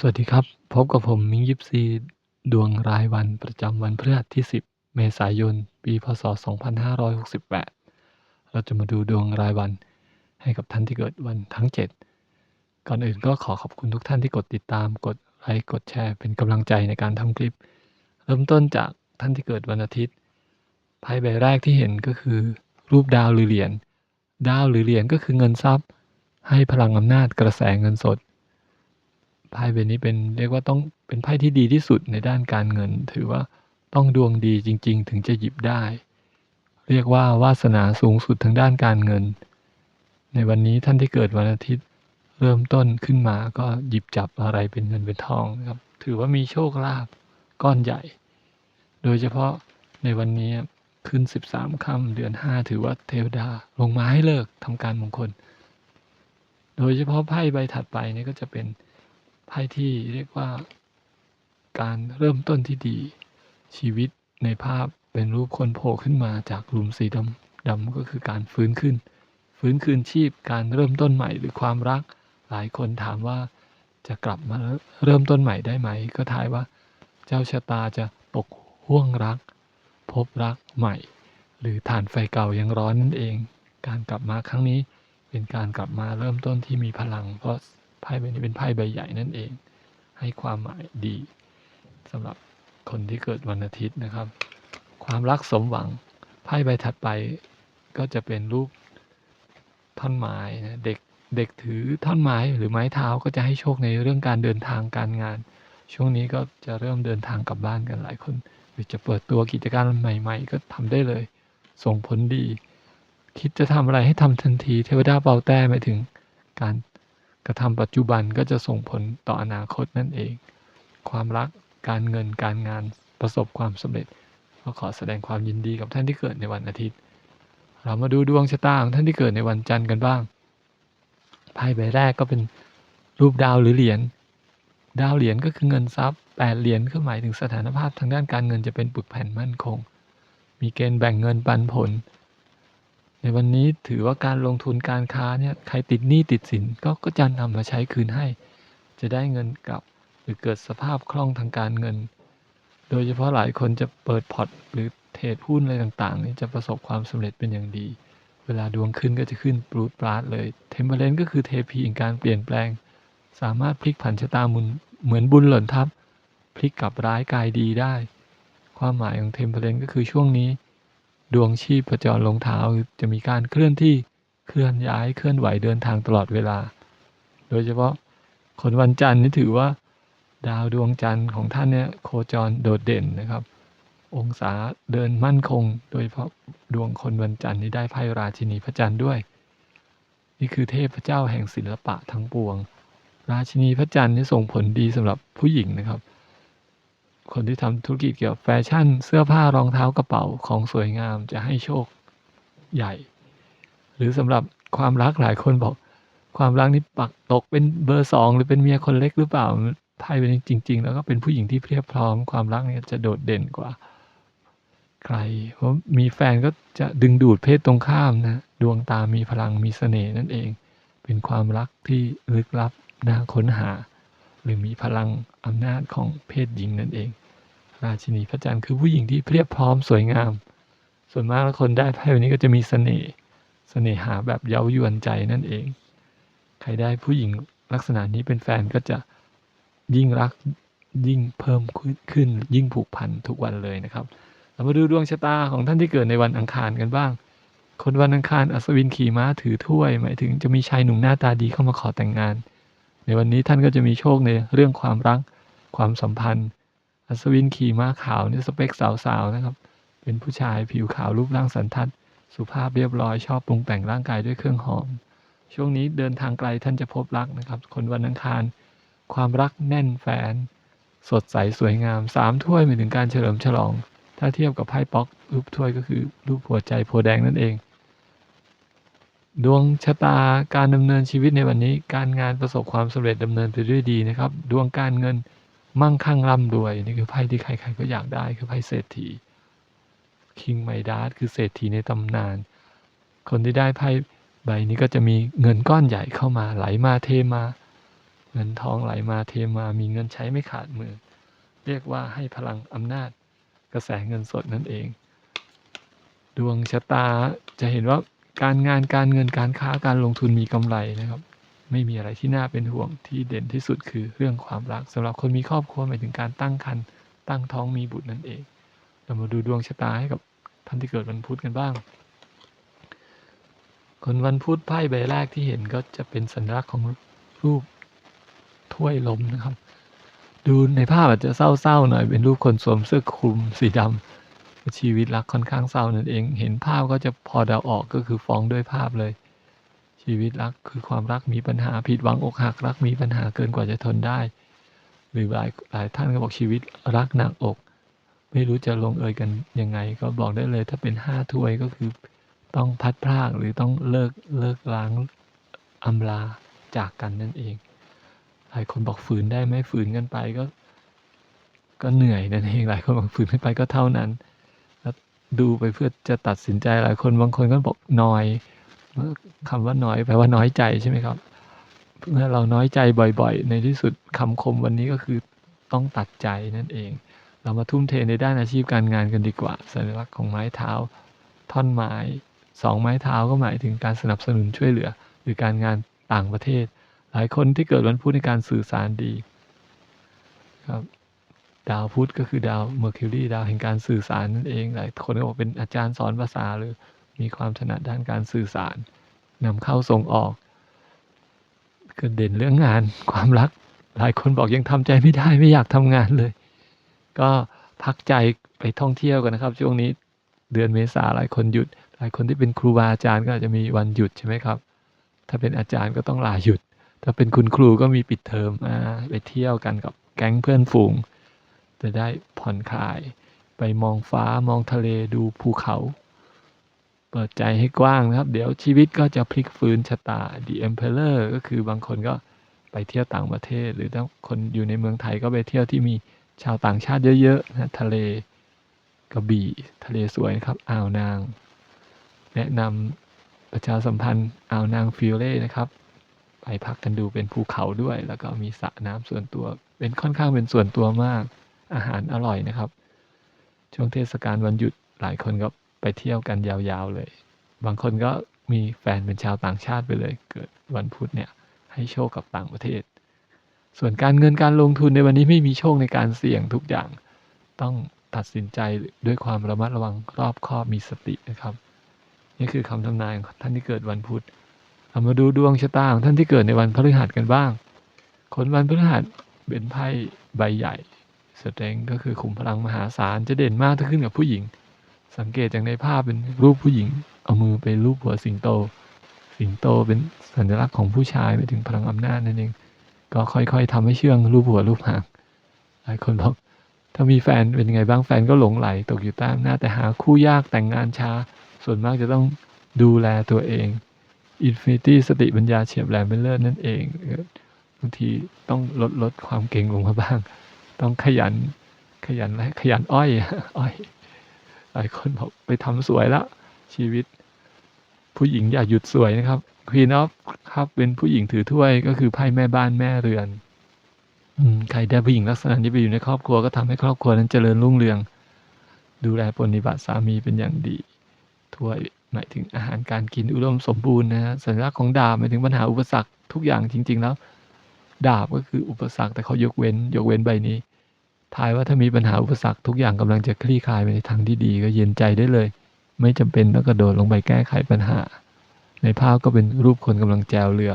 สวัสดีครับ พบกับผมมิงยิปซี ดวงรายวันประจำวันพฤหัสที่ 10 เมษายน ปี พศ 2568 เราจะมาดูดวงรายวันให้กับท่านที่เกิดวันทั้ง 7 ก่อนอื่นก็ขอขอบคุณทุกท่านที่กดติดตาม กดไลค์ กดแชร์ เป็นกำลังใจในการทำคลิป เริ่มต้นจากท่านที่เกิดวันอาทิตย์ ไพ่ใบแรกที่เห็นก็คือ รูปดาวหรือเหรียญ ดาวหรือเหรียญก็คือเงินทรัพย์ ให้พลังอำนาจกระแสเงินสด ไพ่ใบนี้เป็นเรียกว่าต้องเป็นไพ่ที่ดีที่สุดในด้านการเงิน ถือว่าต้องดวงดีจริง ๆ ถึงจะหยิบได้ เรียกว่าวาสนาสูงสุดทางด้านการเงิน ในวันนี้ท่านที่เกิดวันอาทิตย์เริ่มต้นขึ้นมาก็หยิบจับอะไรเป็นเงินเป็นทองครับ ถือว่ามีโชคลาภก้อนใหญ่ โดยเฉพาะในวันนี้ขึ้น 13ค่ำเดือน 5 ถือว่าเทวดาลงมาให้เลิกทำการมงคล โดยเฉพาะไพ่ใบถัดไปนี่ก็จะเป็น ไพ่ที่เรียกว่า การเริ่มต้นที่ดี ชีวิตในภาพเป็นรูปคนโผล่ขึ้นมาจากหลุมสีดำดำก็คือการฟื้นขึ้น ฟื้นคืนชีพการเริ่มต้นใหม่หรือความรัก หลายคนถามว่าจะกลับมาเริ่มต้นใหม่ได้ไหม ก็ทายว่า เจ้าชะตาจะตกห่วงรัก พบรักใหม่ หรือฐานไฟเก่ายังร้อนนั่นเอง การกลับมาครั้งนี้เป็นการกลับมาเริ่มต้นที่มีพลังเพราะ ไพ่ใบนี้เป็นไพ่ใบใหญ่นั่นเอง ให้ความหมายดีสำหรับคนที่เกิดวันอาทิตย์นะครับ ความรักสมหวังไพ่ใบถัดไปก็จะเป็นรูปท่อนไม้นะเด็กเด็กถือท่อนไม้หรือไม้เท้าก็จะให้โชคในเรื่องการเดินทางการงาน ช่วงนี้ก็จะเริ่มเดินทางกลับบ้านกันหลายคน หรือจะเปิดตัวกิจการใหม่ ๆ ก็ทำได้เลย ส่งผลดี คิดจะทำอะไรให้ทำทันที เทวดาเป่าแต้หมายถึง การ กระทำปัจจุบันก็จะส่งผลต่ออนาคตนั่นเอง ความรักการเงินการงานประสบความสำเร็จ ก็ขอแสดงความยินดีกับท่านที่เกิดในวันอาทิตย์ เรามาดูดวงชะตาของท่านที่เกิดในวันจันทร์กันบ้างไพ่ใบแรกก็เป็นรูปดาวหรือเหรียญดาวเหรียญก็คือเงินทรัพย์แปดเหรียญก็หมายถึงสถานภาพทางด้านการเงินจะเป็นปึกแผ่นมั่นคง มีเกณฑ์แบ่งเงินปันผล ในวันนี้ถือว่าการลงทุนการค้าเนี่ยใครติดหนี้ติดสินก็ก็จะนำมาใช้คืนให้ จะได้เงินกลับหรือเกิดสภาพคล่องทางการเงิน โดยเฉพาะหลายคนจะเปิดพอร์ตหรือเทรดหุ้นอะไรต่างๆนี่จะประสบความสำเร็จเป็นอย่างดี เวลาดวงขึ้นก็จะขึ้นปรูดปราดเลย เทมเพลนก็คือเทพีแห่งการเปลี่ยนแปลง สามารถพลิกผันชะตามุนเหมือนบุญหล่นทับพลิกกลับร้ายกลายดีได้ ความหมายของเทมเพลนก็คือช่วงนี้ ดวงชีพประจรลงเท้าจะมีการเคลื่อนที่เคลื่อนย้ายเคลื่อนไหวเดินทางตลอดเวลา โดยเฉพาะคนวันจันทร์นี่ถือว่า ดาวดวงจันทร์ของท่านเนี่ยโคจรโดดเด่นนะครับ องศาเดินมั่นคง โดยเฉพาะดวงคนวันจันทร์นี่ได้ไพ่ราชินีพระจันทร์ด้วย นี่คือเทพเจ้าแห่งศิลปะทั้งปวง ราชินีพระจันทร์นี่ส่งผลดีสำหรับผู้หญิงนะครับ คนที่ทำธุรกิจเกี่ยวกับแฟชั่น เสื้อผ้ารองเท้ากระเป๋าของสวยงามจะให้โชคใหญ่ หรือสำหรับความรักหลายคนบอก ความรักนี้ปักตกเป็นเบอร์สองหรือเป็นเมียคนเล็กหรือเปล่าไพ่เป็นจริง ๆ แล้วก็เป็นผู้หญิงที่เพียบพร้อมความรักเนี่ยจะโดดเด่นกว่า ใคร เพราะมีแฟนก็จะดึงดูดเพศตรงข้ามนะดวงตามีพลังมีเสน่ห์นั่นเอง เป็นความรักที่ลึกลับน่าค้นหา หรือมีพลังอำนาจของเพศหญิงนั่นเอง ราชินีพระจันทร์คือผู้หญิงที่เพียบพร้อมสวยงาม ส่วนมากแล้วคนได้ไพ่แบบนี้ก็จะมีเสน่ห์เสน่หาแบบเย้ายวนใจนั่นเอง ใครได้ผู้หญิงลักษณะนี้เป็นแฟนก็จะยิ่งรักยิ่งเพิ่มขึ้นยิ่งผูกพันทุกวันเลยนะครับ เรามาดูดวงชะตาของท่านที่เกิดในวันอังคารกันบ้าง คนวันอังคารอัศวินขี่ม้าถือถ้วย หมายถึงจะมีชายหนุ่มหน้าตาดีเข้ามาขอแต่งงาน ในวันนี้ท่านก็จะมีโชคในเรื่องความรักความสัมพันธ์ อัศวินขี่ม้าขาวนี่สเปคสาวๆนะครับ เป็นผู้ชายผิวขาวรูปร่างสันทัด สุภาพเรียบร้อยชอบปรุงแต่งร่างกายด้วยเครื่องหอม ช่วงนี้เดินทางไกลท่านจะพบรักนะครับ คนวันอังคาร ความรักแน่นแฟน สดใสสวยงามสามถ้วยหมายถึงการเฉลิมฉลอง ถ้าเทียบกับไพ่ป๊อกรูปถ้วยก็คือรูปหัวใจโพแดงนั่นเอง ดวงชะตาการดำเนินชีวิตในวันนี้ การงานประสบความสำเร็จดำเนินไปด้วยดีนะครับ ดวงการเงินมั่งคั่งร่ำรวยนี่คือไพ่ที่ใครๆก็อยากได้คือไพ่เศรษฐีคิงไมดาสคือเศรษฐีในตำนาน คนที่ได้ไพ่ใบนี้ก็จะมีเงินก้อนใหญ่เข้ามาไหลมาเทมา เงินทองไหลมาเทมา มีเงินใช้ไม่ขาดมือ เรียกว่าให้พลังอำนาจกระแสเงินสดนั่นเอง ดวงชะตาจะเห็นว่า การงานการเงินการค้าการลงทุนมีกำไรนะครับ ไม่มีอะไรที่น่าเป็นห่วงที่เด่นที่สุดคือเรื่องความรักสำหรับคนมีครอบครัวหมายถึงการตั้งครรภ์ตั้งท้องมีบุตรนั่นเอง เรามาดูดวงชะตาให้กับท่านที่เกิดวันพุธกันบ้าง คนวันพุธไพ่ใบแรกที่เห็นก็จะเป็นสัญลักษณ์ของรูปถ้วยลมนะครับ ดูในภาพอาจจะเศร้าๆหน่อยเป็นรูปคนสวมเสื้อคลุมสีดำ ชีวิตรักค่อนข้างเศร้านั่นเอง เห็นภาพก็จะพอเดาออกก็คือฟ้องด้วยภาพเลย ชีวิตรักคือความรักมีปัญหาผิดหวังอกหักรักมีปัญหาเกินกว่าจะทนได้ หรือหลายหลายท่านก็บอกชีวิตรักหนักอก ไม่รู้จะลงเอยกันยังไง ก็บอกได้เลยถ้าเป็นห้าถ้วยก็คือต้องพัดพรากหรือต้องเลิกเลิกล้างอำลาจากกันนั่นเอง หลายคนบอกฝืนได้ไหมฝืนกันไปก็ ก็เหนื่อยนั่นเองหลายคนบอกฝืนกันไปก็เท่านั้น ดูไปเพื่อจะตัดสินใจหลายคนบางคนก็บอกน้อยคำว่าน้อยแปลว่าน้อยใจใช่ไหมครับเมื่อเราน้อยใจบ่อย ๆ ในที่สุดคำคมวันนี้ก็คือต้องตัดใจนั่นเอง เรามาทุ่มเทในด้านอาชีพการงานกันดีกว่า สัญลักษณ์ของไม้เท้า ท่อนไม้สองไม้เท้าก็หมายถึงการสนับสนุนช่วยเหลือ หรือการงานต่างประเทศ หลายคนที่เกิดวันพุธในการสื่อสารดีครับ ดาวพุธก็คือดาวเมอร์คิวรีดาวแห่งการสื่อสารนั่นเองหลายคนก็บอกเป็นอาจารย์สอนภาษาหรือมีความถนัดด้านการสื่อสารนำเข้าส่งออกก็เด่นเรื่องงานความรัก หลายคนบอกยังทำใจไม่ได้ไม่อยากทำงานเลย ก็พักใจไปท่องเที่ยวกันนะครับ ช่วงนี้เดือนเมษาหลายคนหยุด หลายคนที่เป็นครูบาอาจารย์ก็อาจจะมีวันหยุดใช่ไหมครับ ถ้าเป็นอาจารย์ก็ต้องลาหยุด ถ้าเป็นคุณครูก็มีปิดเทอมไปเที่ยวกันกับแก๊งเพื่อนฝูง จะได้ผ่อนคลาย ไปมองฟ้ามองทะเลดูภูเขา เปิดใจให้กว้างนะครับ เดี๋ยวชีวิตก็จะพลิกฟื้นชะตา The Emperor ก็คือบางคนก็ไปเที่ยวต่างประเทศ หรือถ้าคนอยู่ในเมืองไทยก็ไปเที่ยวที่มีชาวต่างชาติเยอะๆนะทะเลกระบี่ทะเลสวยนะครับอ่าวนาง แนะนำประชาสัมพันธ์อ่าวนางฟิลเล่นะครับไปพักกันดูเป็นภูเขาด้วย แล้วก็มีสระน้ำส่วนตัว เป็นค่อนข้างเป็นส่วนตัวมาก อาหารอร่อยนะครับ ช่วงเทศกาลวันหยุดหลายคนก็ไปเที่ยวกันยาวๆเลย บางคนก็มีแฟนเป็นชาวต่างชาติไปเลย เกิดวันพุธเนี่ยให้โชคกับต่างประเทศ ส่วนการเงินการลงทุนในวันนี้ไม่มีโชคในการเสี่ยงทุกอย่าง ต้องตัดสินใจด้วยความระมัดระวังรอบคอบมีสตินะครับ นี่คือคำทำนายของท่านที่เกิดวันพุธเรามาดูดวงชะตาของท่านที่เกิดในวันพฤหัสกันบ้าง คนวันพฤหัสเป็นไพ่ใบใหญ่ สเตงก็คือขุมพลังมหาศาลจะเด่นมากถ้าขึ้นกับผู้หญิง สังเกตจากในภาพเป็นรูปผู้หญิง เอามือไปรูปหัวสิงโต สิงโตเป็นสัญลักษณ์ของผู้ชายไปถึงพลังอำนาจนั่นเอง ก็ค่อยๆทำให้เชื่องรูปหัวรูปหางหลายคนบอกถ้ามีแฟนเป็นไงบ้างแฟนก็หลงไหลตกอยู่ใต้อำนาจแต่หาคู่ยากแต่งงานช้า ส่วนมากจะต้องดูแลตัวเองอินฟินิตี้สติปัญญาเฉียบแหลมเป็นเลิศนั่นเองบางทีต้องลดลดความเก่งลงมาบ้าง ต้องขยัน ขยันและขยันอ้อย อ้อย หลายคนบอกไปทำสวยแล้วชีวิต ผู้หญิงอย่าหยุดสวยนะครับควีนอฟครับเป็นผู้หญิงถือถ้วยก็คือไพ่แม่บ้านแม่เรือนใครได้ผู้หญิงลักษณะนี้ไปอยู่ในครอบครัวก็ทำให้ครอบครัวนั้นเจริญรุ่งเรือง ดูแลปฏิบัติสามีเป็นอย่างดีถ้วยหมายถึงอาหารการกินอุดมสมบูรณ์นะฮะสัญลักษณ์ของดาบหมายถึงปัญหาอุปสรรคทุกอย่างจริง ๆ แล้ว ดาบก็คืออุปสรรคแต่เขายกเว้น ยกเว้นใบนี้ทายว่าถ้ามีปัญหาอุปสรรคทุกอย่างกำลังจะคลี่คลายไปในทางที่ดีก็เย็นใจได้เลย ไม่จำเป็นต้องกระโดดลงไปแก้ไขปัญหา ในภาพก็เป็นรูปคนกำลังแจวเรือ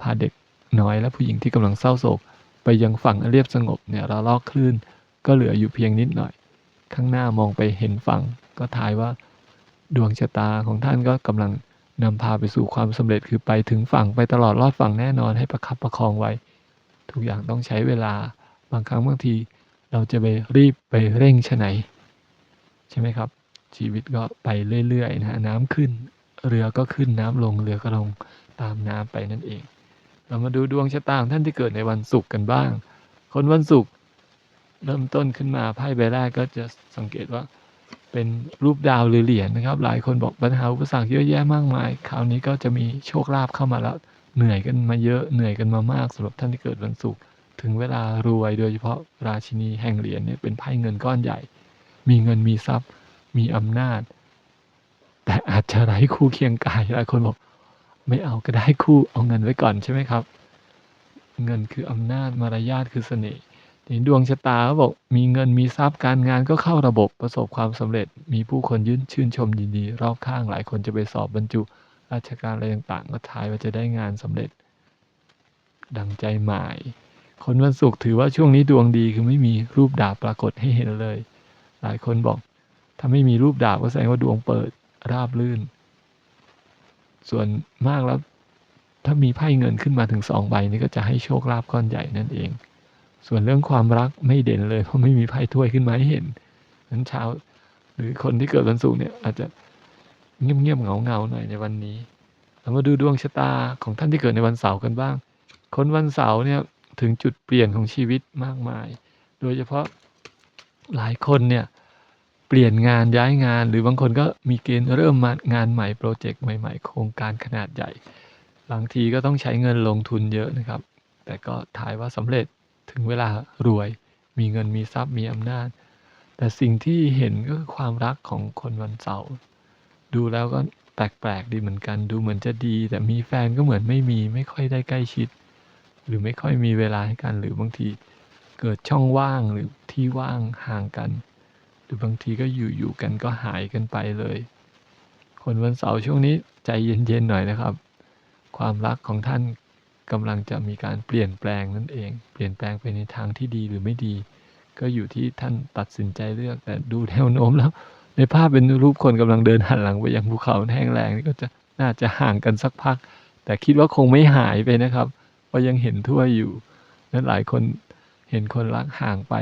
พาเด็กน้อยและผู้หญิงที่กำลังเศร้าโศก ไปยังฝั่งเรียบสงบเนี่ยเราลอกคลื่น ก็เหลืออยู่เพียงนิดหน่อย ข้างหน้ามองไปเห็นฝั่ง ก็ทายว่า ดวงชะตาของท่านก็กำลังนำพาไปสู่ความสำเร็จคือไปถึงฝั่งไปตลอดรอดฝั่งแน่นอนให้ประคับประคองไว้ ทุกอย่างต้องใช้เวลาบางครั้งบางที เราจะไปรีบไปเร่งชะไหน ใช่ไหมครับ ชีวิตก็ไปเรื่อยๆนะน้ำขึ้น เรือก็ขึ้นน้ำลงเรือก็ลงตามน้ำไปนั่นเอง เรามาดูดวงชะตาของท่านที่เกิดในวันศุกร์กันบ้าง คนวันศุกร์เริ่มต้นขึ้นมาไพ่ใบแรกก็จะสังเกตว่าเป็นรูปดาวหรือเหรียญนะครับ หลายคนบอกปัญหาอุปสรรคเยอะแยะมากมาย คราวนี้ก็จะมีโชคลาภเข้ามาแล้ว เหนื่อยกันมาเยอะเหนื่อยกันมามากสำหรับท่านที่เกิดวันศุกร์ถึงเวลารวยโดยเฉพาะราชินีแห่งเหรียญเนี่ยเป็นไพ่เงินก้อนใหญ่ มีเงินมีทรัพย์ มีอำนาจ แต่อาจจะไร้คู่เคียงกายหลายคนบอก ไม่เอาก็ได้คู่เอาเงินไว้ก่อนใช่ไหมครับ เงินคืออำนาจมารยาทคือเสน่ห์ทีดวงชะตาบอกมีเงินมีทรัพย์การงานก็เข้าระบบประสบความสำเร็จ มีผู้คนยื่นชื่นชมยินดี รอบข้างหลายคนจะไปสอบบรรจุ ราชการอะไรต่างๆ ก็ทายว่าจะได้งานสำเร็จ ดังใจหมาย คนวันศุกร์ถือว่าช่วงนี้ดวงดีคือไม่มีรูปดาบปรากฏให้เห็นเลย หลายคนบอก ถ้าไม่มีรูปดาบก็แสดงว่าดวงเปิดราบลื่น ส่วนมากแล้วถ้ามีไพ่เงินขึ้นมาถึงสองใบนี่ก็จะให้โชคลาภก้อนใหญ่นั่นเอง ส่วนเรื่องความรักไม่เด่นเลยเพราะไม่มีไพ่ถ้วยขึ้นมาให้เห็นนั้นเช้าหรือคนที่เกิดวันศุกร์เนี่ยอาจจะ เงียบๆเหงาๆหน่อยในวันนี้ เรามาดูดวงชะตาของท่านที่เกิดในวันเสาร์กันบ้าง คนวันเสาร์เนี่ยถึงจุดเปลี่ยนของชีวิตมากมาย โดยเฉพาะหลายคนเนี่ยเปลี่ยนงานย้ายงาน หรือบางคนก็มีเกณฑ์เริ่มมางานใหม่โปรเจกต์ใหม่ ๆ โครงการขนาดใหญ่ บางทีก็ต้องใช้เงินลงทุนเยอะนะครับ แต่ก็ถ่ายว่าสำเร็จถึงเวลารวย มีเงินมีทรัพย์มีอำนาจ แต่สิ่งที่เห็นก็คือความรักของคนวันเสาร์ ดูแล้วก็แปลกๆดีเหมือนกัน ดูเหมือนจะดี แต่มีแฟนก็เหมือนไม่มี ไม่ค่อยได้ใกล้ชิด หรือไม่ค่อยมีเวลาให้กัน หรือบางทีเกิดช่องว่างหรือที่ว่างห่างกัน หรือบางทีก็อยู่ๆกันก็หายกันไปเลย คนวันเสาร์ช่วงนี้ใจเย็นๆหน่อยนะครับ ความรักของท่านกำลังจะมีการเปลี่ยนแปลงนั่นเอง เปลี่ยนแปลงไปในทางที่ดีหรือไม่ดี ก็อยู่ที่ท่านตัดสินใจเลือกแต่ดูแนวโน้มแล้ว ในภาพเป็นรูปคนกำลังเดินหันหลังไปยังภูเขาแห้งแล้งนี่ก็จะน่าจะห่างกันสักพัก แต่คิดว่าคงไม่หายไปนะครับเพราะยังเห็นทั่วอยู่นั้นหลายคนเห็นคนรักห่างไป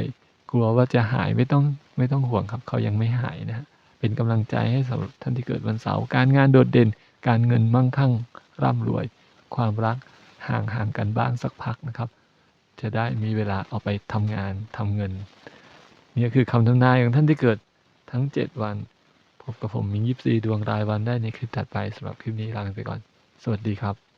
กลัวว่าจะหายไม่ต้องไม่ต้องห่วงครับ เขายังไม่หายนะฮะเป็นกำลังใจให้สำหรับท่านที่เกิดวันเสาร์การงานโดดเด่น การเงินมั่งคั่งร่ำรวย ความรักห่างห่างกันบ้างสักพักนะครับ จะได้มีเวลาเอาไปทำงานทำเงินนี่คือคำทำนายของท่านที่เกิด ทั้ง 7 วัน พบกับผมมิงยิปซีดวงรายวันได้ในคลิปถัดไปสำหรับคลิปนี้ลาไปก่อน สวัสดีครับ